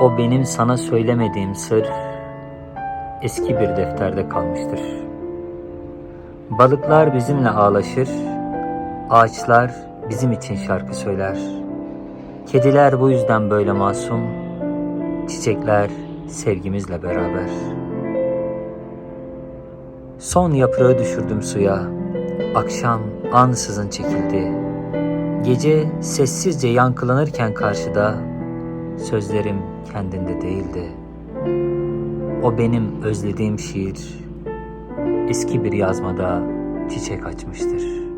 O benim sana söylemediğim sır eski bir defterde kalmıştır. Balıklar bizimle ağlaşır, ağaçlar bizim için şarkı söyler. Kediler bu yüzden böyle masum, çiçekler sevgimizle beraber. Son yaprağı düşürdüm suya, akşam ansızın çekildi. Gece sessizce yankılanırken karşıda, sözlerim kendinde değildi. O benim özlediğim şiir, eski bir yazmada çiçek açmıştır.